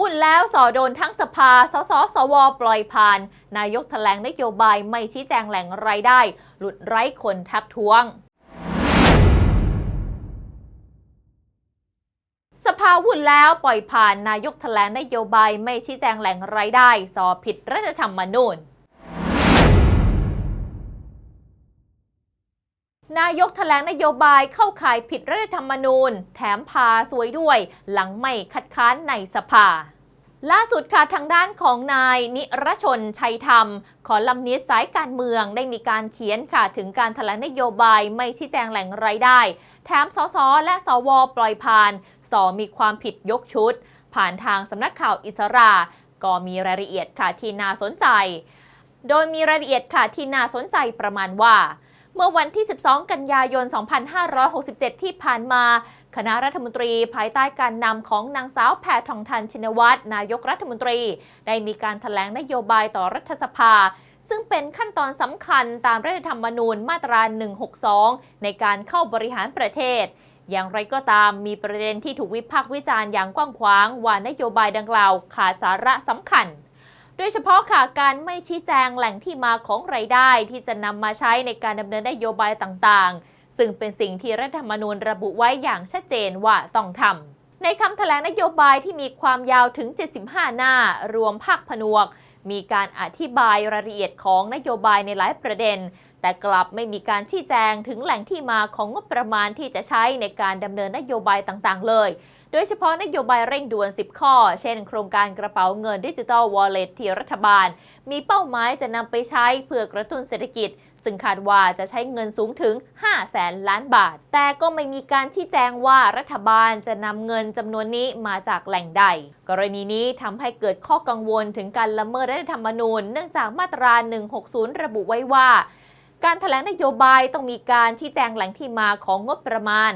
วุ่นแล้วสอโดนทั้งสภา สสสว ปล่อยผ่าน นายกแถลงนโยบายไม่ชี้แจงแหล่งรายได้ หลุดไร้คนทักท้วงสภาวุ่นแล้วปล่อยผ่านนายกแถลงนโยบายไม่ชี้แจงแหล่งรายได้ สอผิดรัฐธรรมนูญ นายกแถลงนโยบายเข้าข่ายผิดรัฐธรรมนูญ แถมพาสวยด้วย หลังไม่คัดค้านในสภา ล่าสุดค่ะทางด้านของนายนิรชนชัยธรรม ขอลำนิดสายการเมืองได้มีการเขียนค่ะ ถึงการแถลงนโยบายไม่ชี้แจงแหล่งรายได้ แถมสสและสวปล่อยผ่านสอมีความผิดยกชุด ผ่านทางสำนักข่าวอิสรา ก็มีรายละเอียดค่ะที่น่าสนใจ โดยมีรายละเอียดค่ะที่น่าสนใจประมาณว่า เมื่อวันที่ 12 กันยายน 2567 ที่ผ่านมา คณะรัฐมนตรีภายใต้การนำของนางสาวแพทองทานชินวัตรนายกรัฐมนตรี ได้มีการถแถลงนโยบายต่อรัฐสภาซึ่งเป็นขั้นตอนสำคัญตามรัฐธรรมนูญมาตรา 162 ในการเข้าบริหารประเทศ อย่างไรก็ตามมีประเด็นที่ถูกวิพากษ์วิจารณ์อย่างกว้างขวางว่านโยบายดังกล่าวขาดสาระสำคัญ โดยเฉพาะค่ะการไม่ชี้แจงแหล่งที่มาของไรายได้ที่จะนำมาใช้ในการดำเนินนโยบายต่างๆ ซึ่งเป็นสิ่งที่รัฐธรรมนูญระบุไว้อย่างชัดเจนว่าต้องทำในคำแถลงนโยบายที่มีความยาวถึง 75 หน้า รวมภาคผนวก มีการอธิบายรายละเอียดของนโยบายในหลายประเด็น แต่กลับไม่มีการชี้แจงถึงแหล่งที่มาของงบประมาณที่จะใช้ในการดำเนินนโยบายต่างๆ เลย โดยเฉพาะนโยบายเร่งด่วน 10 ข้อ เช่น โครงการกระเป๋าเงินดิจิทัลวอลเล็ตที่รัฐบาล มีเป้าหมายจะนำไปใช้เพื่อกระตุ้นเศรษฐกิจ ซึ่งคาดว่าจะใช้เงินสูงถึง 5 แสนล้านบาท แต่ก็ไม่มีการชี้แจงว่ารัฐบาลจะนำเงินจำนวนนี้มาจากแหล่งใด กรณีนี้ทำให้เกิดข้อกังวลถึงการละเมิดรัฐธรรมนูญ เนื่องจากมาตรา 160 ระบุไว้ว่า การแถลงนโยบายต้องมีการชี้แจงแหล่งที่มาของงบประมาณ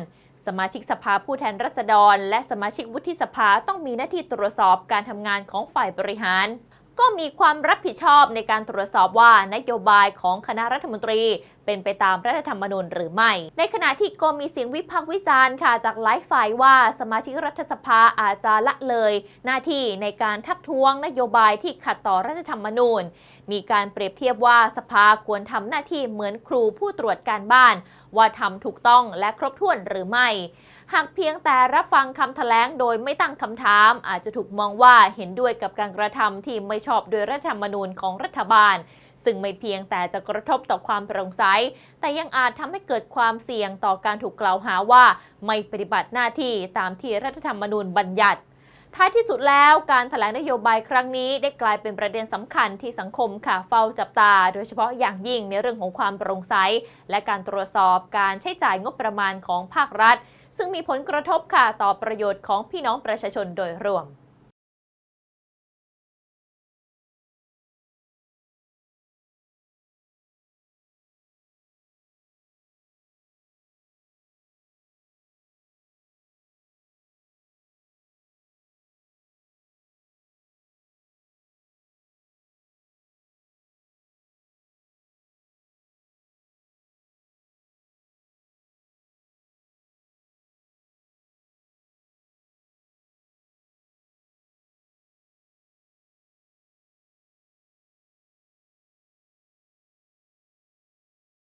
สมาชิกสภาผู้แทนราษฎร และสมาชิกวุฒิสภาต้องมีหน้าที่ตรวจสอบการทำงานของฝ่ายบริหาร ก็มีความรับผิดชอบในการตรวจสอบว่านโยบายของคณะรัฐมนตรี เป็นไปตามรัฐธรรมนูญหรือไม่ ในขณะที่ก็มีเสียงวิพากษ์วิจารณ์ค่ะจากหลายฝ่ายว่าสมาชิกรัฐสภาอาจจะละเลย หน้าที่ในการทักท้วงนโยบายที่ขัดต่อรัฐธรรมนูญ มีการเปรียบเทียบว่าสภาควรทำหน้าที่เหมือนครูผู้ตรวจการบ้าน ว่าทำถูกต้องและครบถ้วนหรือไม่ หากเพียงแต่รับฟังคำแถลงโดยไม่ตั้งคำถาม อาจจะถูกมองว่าเห็นด้วยกับการกระทำที่ไม่ชอบโดยรัฐธรรมนูญของรัฐบาล ซึ่งไม่เพียงแต่จะกระทบต่อความโปร่งใส แต่ยังอาจทำให้เกิดความเสี่ยงต่อการถูกกล่าวหาว่า ไม่ปฏิบัติหน้าที่ตามที่รัฐธรรมนูญบัญญัติท้ายที่สุดแล้วการแถลงนโยบายครั้งนี้ได้กลายเป็นประเด็นสำคัญที่สังคมค่ะเฝ้าจับตา โดยเฉพาะอย่างยิ่งในเรื่องของความโปร่งใส และการตรวจสอบการใช้จ่ายงบประมาณของภาครัฐ ซึ่งมีผลกระทบค่ะต่อประโยชน์ของพี่น้องประชาชนโดยรวม